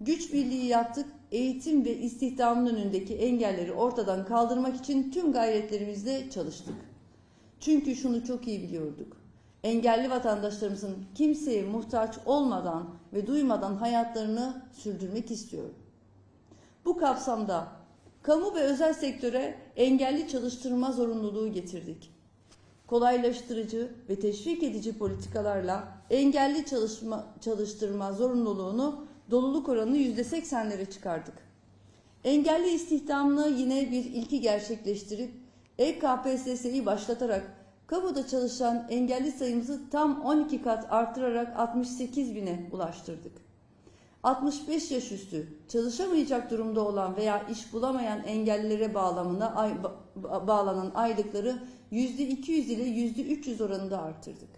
Güç birliği yaptık, eğitim ve istihdamın önündeki engelleri ortadan kaldırmak için tüm gayretlerimizle çalıştık. Çünkü şunu çok iyi biliyorduk. Engelli vatandaşlarımızın kimseye muhtaç olmadan ve duymadan hayatlarını sürdürmek istiyor. Bu kapsamda kamu ve özel sektöre engelli çalıştırma zorunluluğu getirdik. Kolaylaştırıcı ve teşvik edici politikalarla engelli çalışma, çalıştırma zorunluluğunu doluluk oranı %80'lere çıkardık. Engelli istihdamını yine bir ilki gerçekleştirip EKPSS'yi başlatarak kamuda çalışan engelli sayımızı tam 12 kat artırarak 68 bine ulaştırdık. 65 yaş üstü çalışamayacak durumda olan veya iş bulamayan engellilere bağlamına ay, ba- bağlanan aylıkları %200 ile %300 oranında artırdık.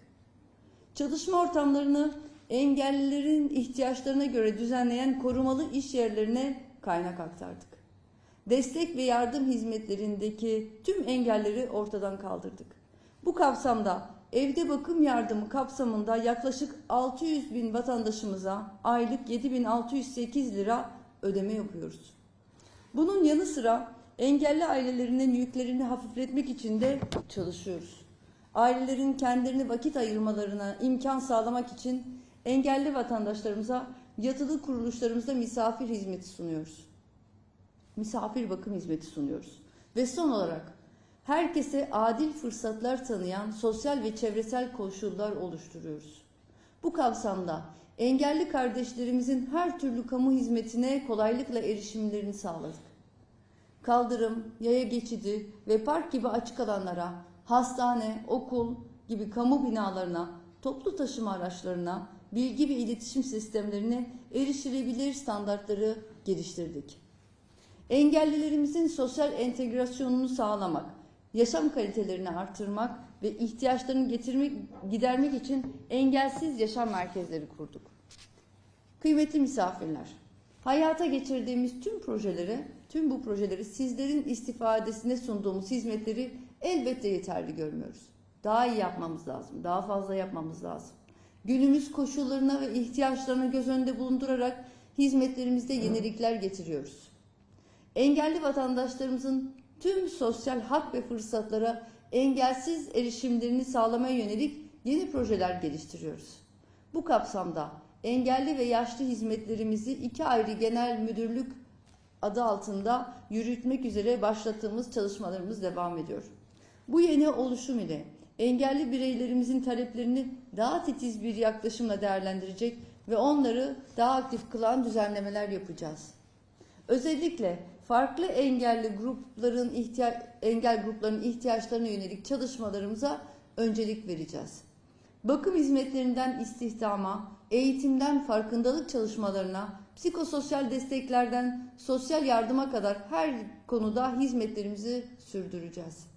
Çalışma ortamlarını engellilerin ihtiyaçlarına göre düzenleyen korumalı iş yerlerine kaynak aktardık. Destek ve yardım hizmetlerindeki tüm engelleri ortadan kaldırdık. Bu kapsamda evde bakım yardımı kapsamında yaklaşık 600 bin vatandaşımıza aylık 7608 lira ödeme yapıyoruz. Bunun yanı sıra engelli ailelerinin yüklerini hafifletmek için de çalışıyoruz. Ailelerin kendilerine vakit ayırmalarına imkan sağlamak için engelli vatandaşlarımıza yatılı kuruluşlarımızda misafir hizmeti sunuyoruz. Misafir bakım hizmeti sunuyoruz. Ve son olarak herkese adil fırsatlar tanıyan sosyal ve çevresel koşullar oluşturuyoruz. Bu kapsamda engelli kardeşlerimizin her türlü kamu hizmetine kolaylıkla erişimlerini sağladık. Kaldırım, yaya geçidi ve park gibi açık alanlara, hastane, okul gibi kamu binalarına, toplu taşıma araçlarına, bilgi ve iletişim sistemlerine erişilebilir standartları geliştirdik. Engellilerimizin sosyal entegrasyonunu sağlamak, yaşam kalitelerini artırmak ve ihtiyaçlarını getirmek, gidermek için engelsiz yaşam merkezleri kurduk. Kıymetli misafirler, hayata geçirdiğimiz tüm projeleri, tüm bu projeleri sizlerin istifadesine sunduğumuz hizmetleri elbette yeterli görmüyoruz. Daha iyi yapmamız lazım, daha fazla yapmamız lazım. Günümüz koşullarına ve ihtiyaçlarına göz önünde bulundurarak hizmetlerimizde yenilikler getiriyoruz. Engelli vatandaşlarımızın tüm sosyal hak ve fırsatlara engelsiz erişimlerini sağlamaya yönelik yeni projeler geliştiriyoruz. Bu kapsamda engelli ve yaşlı hizmetlerimizi iki ayrı genel müdürlük adı altında yürütmek üzere başlattığımız çalışmalarımız devam ediyor. Bu yeni oluşum ile engelli bireylerimizin taleplerini daha titiz bir yaklaşımla değerlendirecek ve onları daha aktif kılan düzenlemeler yapacağız. Özellikle farklı engelli grupların ihtiya- engel gruplarının ihtiyaçlarına yönelik çalışmalarımıza öncelik vereceğiz. Bakım hizmetlerinden istihdama, eğitimden farkındalık çalışmalarına, psikososyal desteklerden sosyal yardıma kadar her konuda hizmetlerimizi sürdüreceğiz.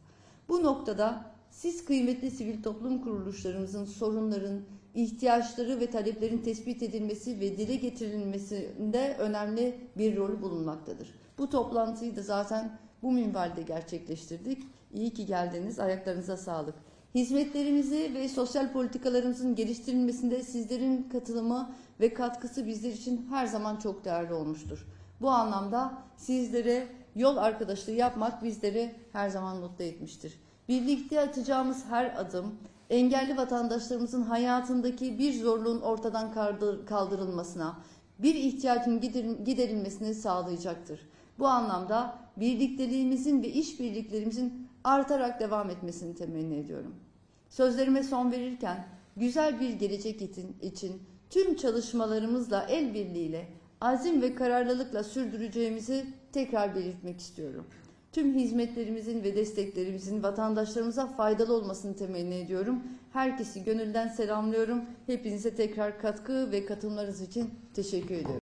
Bu noktada siz kıymetli sivil toplum kuruluşlarımızın sorunların, ihtiyaçları ve taleplerin tespit edilmesi ve dile getirilmesinde önemli bir rol bulunmaktadır. Bu toplantıyı da zaten bu minvalde gerçekleştirdik. İyi ki geldiniz. Ayaklarınıza sağlık. Hizmetlerimizi ve sosyal politikalarımızın geliştirilmesinde sizlerin katılımı ve katkısı bizler için her zaman çok değerli olmuştur. Bu anlamda sizlere yol arkadaşlığı yapmak bizleri her zaman mutlu etmiştir. Birlikte atacağımız her adım engelli vatandaşlarımızın hayatındaki bir zorluğun ortadan kaldır- kaldırılmasına, bir ihtiyacın gider- giderilmesini sağlayacaktır. Bu anlamda birlikteliğimizin ve işbirliklerimizin artarak devam etmesini temenni ediyorum. Sözlerime son verirken güzel bir gelecek için tüm çalışmalarımızla el birliğiyle azim ve kararlılıkla sürdüreceğimizi tekrar belirtmek istiyorum. Tüm hizmetlerimizin ve desteklerimizin vatandaşlarımıza faydalı olmasını temenni ediyorum. Herkesi gönülden selamlıyorum. Hepinize tekrar katkı ve katılımlarınız için teşekkür ediyorum.